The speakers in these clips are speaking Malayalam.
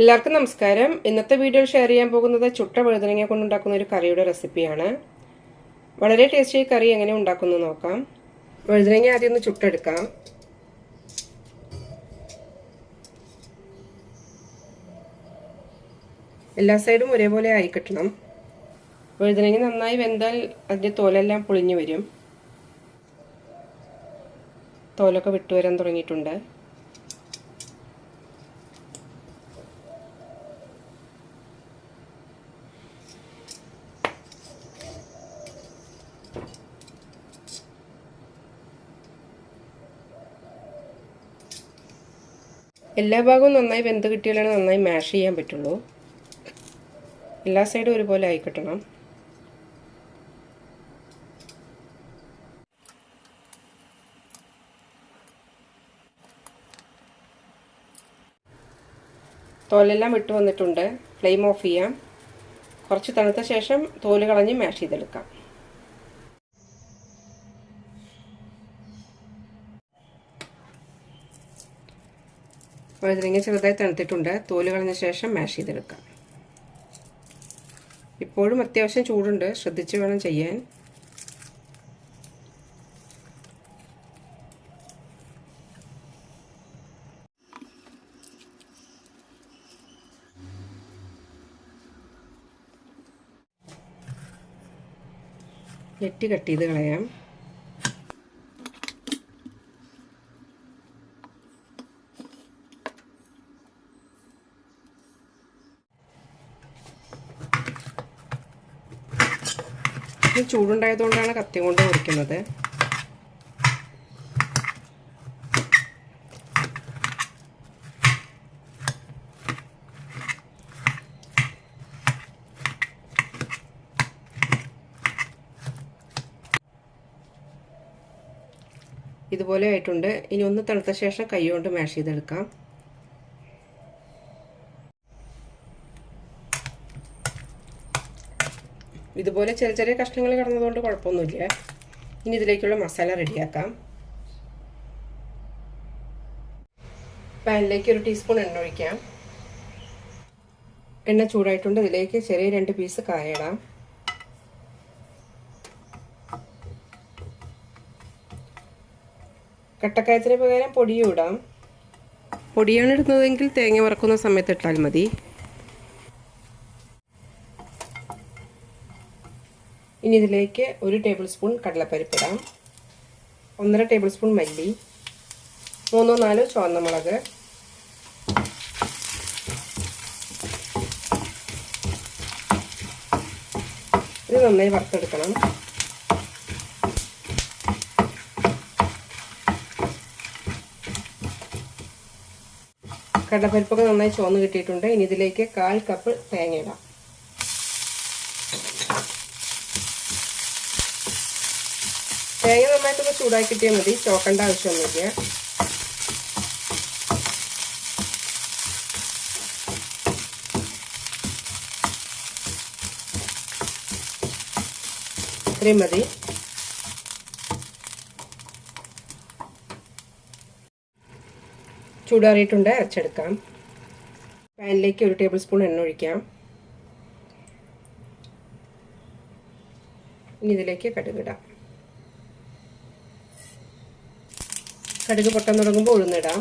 എല്ലാവർക്കും നമസ്കാരം. ഇന്നത്തെ വീഡിയോയിൽ ഷെയർ ചെയ്യാൻ പോകുന്നത് ചുട്ട വഴുതനങ്ങ കൊണ്ടുണ്ടാക്കുന്ന ഒരു കറിയുടെ റെസിപ്പിയാണ് വളരെ ടേസ്റ്റി കറി എങ്ങനെ ഉണ്ടാക്കുന്നു നോക്കാം. വഴുതനങ്ങ ആദ്യം ഒന്ന് ചുട്ടെടുക്കാം. എല്ലാ സൈഡും ഒരേപോലെ ആയി കിട്ടണം. വഴുതനങ്ങ നന്നായി വെന്താൽ അതിന്റെ തോലെല്ലാം പൊളിഞ്ഞു വരും. തോലൊക്കെ വിട്ടുവരാൻ തുടങ്ങിയിട്ടുണ്ട്. എല്ലാ ഭാഗവും നന്നായി വെന്ത് കിട്ടിയാലാണ് നന്നായി മാഷ് ചെയ്യാൻ പറ്റുള്ളൂ. എല്ലാ സൈഡും ഒരുപോലെ ആയി കിട്ടണം തോലെല്ലാം ഇട്ട് വന്നിട്ടുണ്ട്. ഫ്ലെയിം ഓഫ് ചെയ്യാം. കുറച്ച് തണുത്ത ശേഷം തോൽ കളഞ്ഞ് മാഷ് ചെയ്തെടുക്കാം. വഴുതനങ്ങ ചെറുതായി തണുത്തിട്ടുണ്ട്. തോൽ കളഞ്ഞ ശേഷം മാഷ് ചെയ്തെടുക്കാം. ഇപ്പോഴും അത്യാവശ്യം ചൂടുണ്ട്. ശ്രദ്ധിച്ച് വേണം ചെയ്യാൻ. ഞെട്ടി കട്ട് ചെയ്ത് കളയാം. ഇത് ചൂടുണ്ടായതുകൊണ്ടാണ് കത്തി കൊണ്ട് മുറിക്കുന്നത്. ഇതുപോലെ ആയിട്ടുണ്ട്. ഇനി ഒന്ന് തണുത്ത ശേഷം കൈ കൊണ്ട് മാഷ് ചെയ്തെടുക്കാം. ഇതുപോലെ ചെറിയ ചെറിയ കഷ്ണങ്ങൾ കിടന്നതുകൊണ്ട് കുഴപ്പമൊന്നുമില്ല. ഇനി ഇതിലേക്കുള്ള മസാല റെഡിയാക്കാം. പാനിലേക്ക് ഒരു ടീസ്പൂൺ എണ്ണ ഒഴിക്കാം. എണ്ണ ചൂടായിട്ടുണ്ട്. ഇതിലേക്ക് ചെറിയ രണ്ട് പീസ് കായ ഇടാം കട്ടക്കായത്തിന് പകരം പൊടിയും ഇടാം. പൊടിയാണ് ഇടുന്നതെങ്കിൽ തേങ്ങ വറക്കുന്ന സമയത്ത് ഇട്ടാൽ മതി. ഇനി ഇതിലേക്ക് ഒരു ടേബിൾ സ്പൂൺ കടലപ്പരിപ്പ് ഇടാം. ഒന്നര ടേബിൾ സ്പൂൺ മല്ലി. മൂന്നോ നാലോ ചുവന്ന മുളക്. ഇത് നന്നായി വറുത്തെടുക്കണം. കടലപ്പരിപ്പൊക്കെ നന്നായി ചുവന്ന് കിട്ടിയിട്ടുണ്ട്. ഇനി ഇതിലേക്ക് കാൽ കപ്പ് തേങ്ങ ഇടാം. തേങ്ങ നന്നായിട്ടൊന്ന് ചൂടാക്കി കിട്ടിയാൽ മതി. ചോക്കേണ്ട ആവശ്യമൊന്നുമില്ല. ഇത്രയും മതി. ചൂടാറിയിട്ടുണ്ട്. അരച്ചെടുക്കാം. പാനിലേക്ക് ഒരു ടേബിൾ സ്പൂൺ എണ്ണ ഒഴിക്കാം. ഇനി ഇതിലേക്ക് കടുകിടാം കടുക് പൊട്ടാൻ തുടങ്ങുമ്പോൾ ഉഴുന്നിടാം.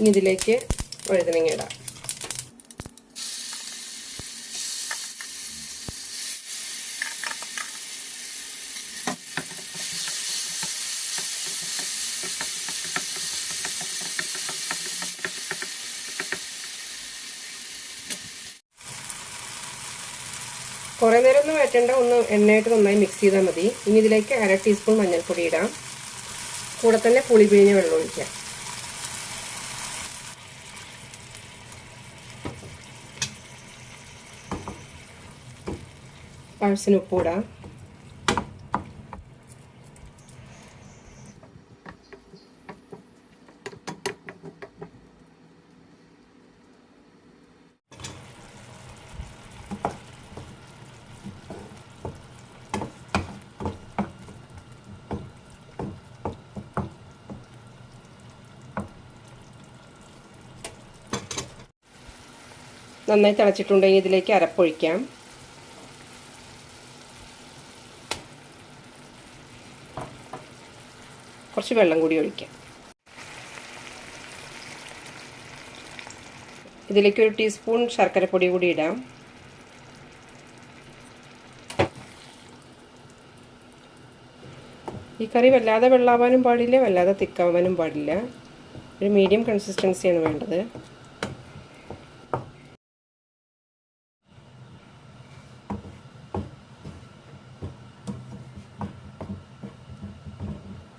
ഇനി ഇതിലേക്ക് വഴുതനങ്ങ ഇടാം. കുറേ നേരം ഒന്നും വഴറ്റേണ്ട ഒന്ന് എണ്ണയായിട്ട് നന്നായി മിക്സ് ചെയ്താൽ മതി. ഇനി ഇതിലേക്ക് അര ടീസ്പൂൺ മഞ്ഞൾപ്പൊടി ഇടാം. കൂടെ തന്നെ പുളി പിഴിഞ്ഞ വെള്ളം ഒഴിക്കാം. പഴസിന് ഉപ്പ് ഇടാം. നന്നായി തിളച്ചിട്ടുണ്ടെങ്കിൽ ഇതിലേക്ക് അരപ്പൊഴിക്കാം. കുറച്ച് വെള്ളം കൂടി ഒഴിക്കാം. ഇതിലേക്ക് ഒരു ടീസ്പൂൺ ശർക്കരപ്പൊടി കൂടി ഇടാം. ഈ കറി വല്ലാതെ വെള്ളാവാനും പാടില്ല വല്ലാതെ തിക്കാവാനും പാടില്ല. ഒരു മീഡിയം കൺസിസ്റ്റൻസിയാണ് വേണ്ടത്.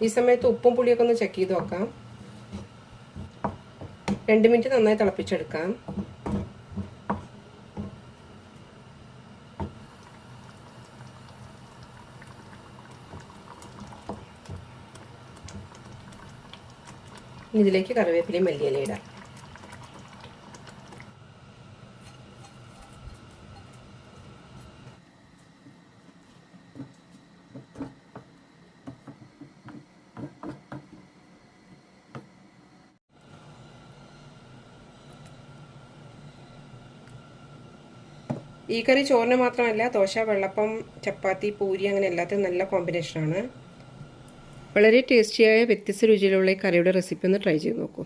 ഈ സമയത്ത് ഉപ്പും പുളിയൊക്കെ ഒന്ന് ചെക്ക് ചെയ്ത് നോക്കാം. രണ്ട് മിനിറ്റ് നന്നായി തിളപ്പിച്ചെടുക്കാം. ഇതിലേക്ക് കറിവേപ്പിലയും മല്ലിയില ഇടാം. ഈ കറി ചോറിന് മാത്രമല്ല ദോശ വെള്ളപ്പം ചപ്പാത്തി പൂരി അങ്ങനെ എല്ലാത്തിനും നല്ല കോമ്പിനേഷനാണ് വളരെ ടേസ്റ്റിയായ വ്യത്യസ്ത രുചിയിലുള്ള ഈ കറിയുടെ റെസിപ്പി ഒന്ന് ട്രൈ ചെയ്ത് നോക്കൂ.